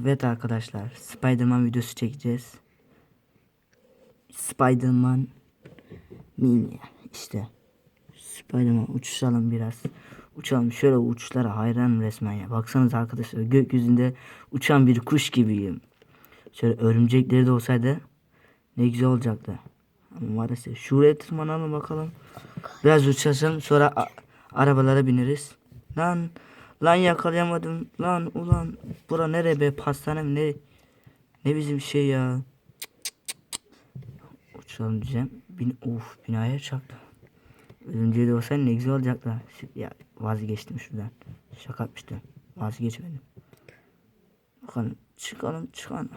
Evet arkadaşlar Spiderman videosu çekeceğiz. Spiderman mini işte. Spiderman uçuşalım biraz. Uçalım şöyle uçuşlara hayran resmen ya. Baksanız arkadaşlar gökyüzünde uçan bir kuş gibiyim. Şöyle örümcekleri de olsaydı ne güzel olacaktı. Ama maalesef şuraya tırmanalım bakalım. Biraz uçalım sonra arabalara bineriz. Lan lan yakalayamadım. Lan ulan bura nere be pastane mi ne? Ne bizim şey ya. Uçalım diyeceğim. Bin, of binaya çaktı. Örümceği de olsaydı ne güzel olacaktı. Ya vazgeçtim şuradan. Şaka yapmıştım. Vazgeçmedim. Bakalım çıkalım çıkalım.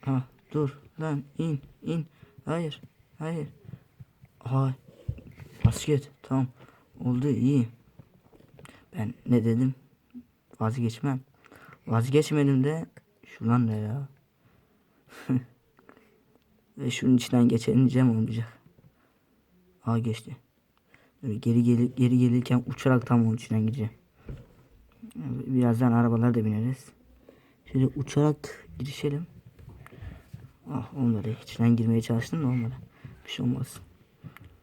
Ha dur lan in in. Hayır hayır. Hay. Basket tamam. Oldu iyi. Ben ne dedim? Vazgeçmem. Vazgeçmedim de şuradan da ya. Ve şunun içinden geçelim olmayacak. Aa geçti. Böyle geri geri geri gelirken uçarak tam onun içinden gideceğim. Birazdan arabalara da bineriz. Şöyle uçarak girişelim. Ah olmadı. İçinden girmeye çalıştım da olmadı. Bir şey olmaz.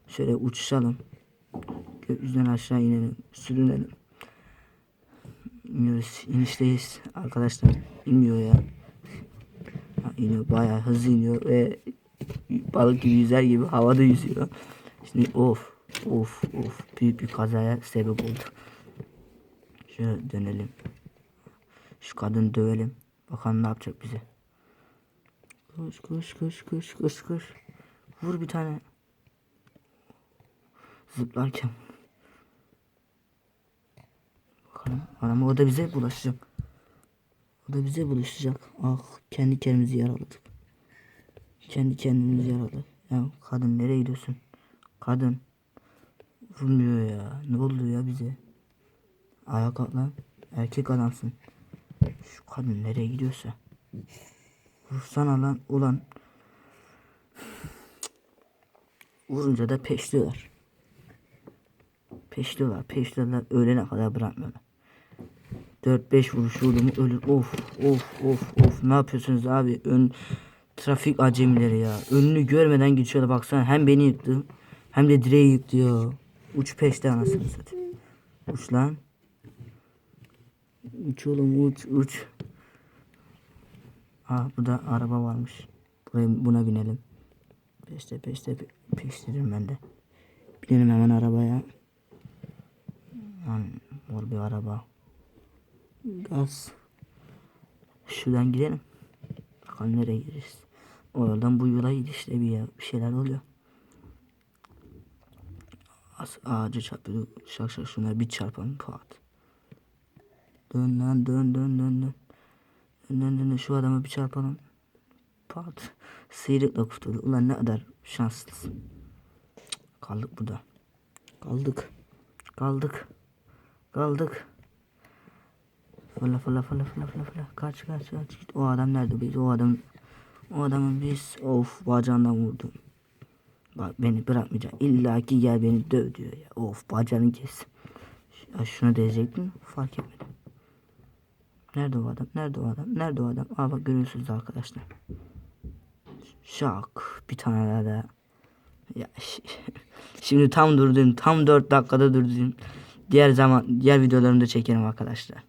Şöyle uçuşalım. Gökyüzünden aşağı inelim. Sürünelim. İniyoruz. inişteyiz arkadaşlar. İnmiyor ya. Ha, iniyor. Bayağı hızlı iniyor ve balık gibi yüzer gibi havada yüzüyor. Şimdi of of of büyük bir kazaya sebep oldu. Şöyle dönelim. Şu kadını dövelim. Bakalım ne yapacak bize. Koş koş koş koş koş koş. Vur bir tane. Zıplarken. Anam o da bize bulaşacak. O da bize bulaşacak. Ah kendi kendimizi yaraladık. Kendi kendimizi yaraladık. Ya kadın nereye gidiyorsun? Kadın. Vurmuyor ya. Ne oldu ya bize? Ayağa kalk lan. Erkek adamsın. Şu kadın nereye gidiyorsa. Vursana lan ulan. Vurunca da peşliyorlar. Peşliyorlar, peşliyorlar. Ölene kadar bırakmıyorlar. 4-5 vuruş vurdu mu ölür. Of of of of. Ne yapıyorsunuz abi? Ön trafik acemileri ya. Önünü görmeden geçiyorlar baksana. Hem beni yıktı hem de direği yıktı ya. Uç peşte anasını satayım. Uç lan. Uç oğlum uç uç. Aa burada araba varmış. Buraya buna binelim. Peşte peşte pe- peşlerim ben de. Binelim hemen arabaya. Lan mor bir araba. Gaz. Şuradan gidelim. Bakalım nereye gideriz. O yoldan bu yola gidişte bir, ya- bir şeyler oluyor. As ağaca çarpıyor. Şak şak şuna bir çarpalım. Pat. Dön lan dön dön dön dön. Dön dön dön, şu adama bir çarpalım. Pat. Sıyrıkla kurtuldu. Ulan ne kadar şanslısın. Kaldık burada. Kaldık. Kaldık. Kaldık. Fırla fırla fırla fırla fırla fırla. Kaç kaç kaç. O adam nerede biz? O adam o adamın biz of bacağından vurdum. Bak beni bırakmayacak. İlla ki gel beni döv diyor ya. Of bacağını kes. Ya şunu diyecektim. Fark etmedim. Nerede o adam? Nerede o adam? Nerede o adam? Aa bak görüyorsunuz arkadaşlar. Şak. Bir tane daha da. Ya şi- şimdi tam durdum. Tam 4 dakikada durdum. Diğer zaman diğer videolarımda çekerim arkadaşlar.